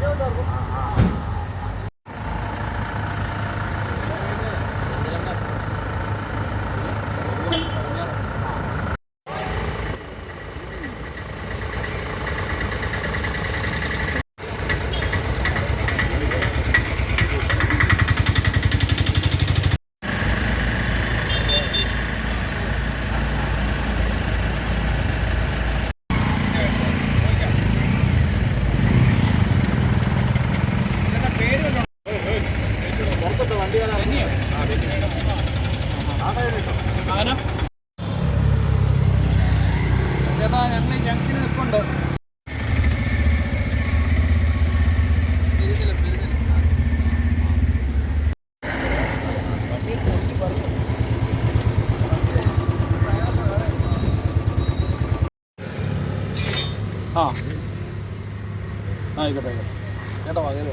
どうぞ。あ ചേട്ടാ ഞങ്ങൾ ജംഗ്ഷന് നിൽപ്പുണ്ട് ആ ആയിക്കോട്ടെ ആയിക്കോട്ടെ. ചേട്ടാ വാങ്ങലോ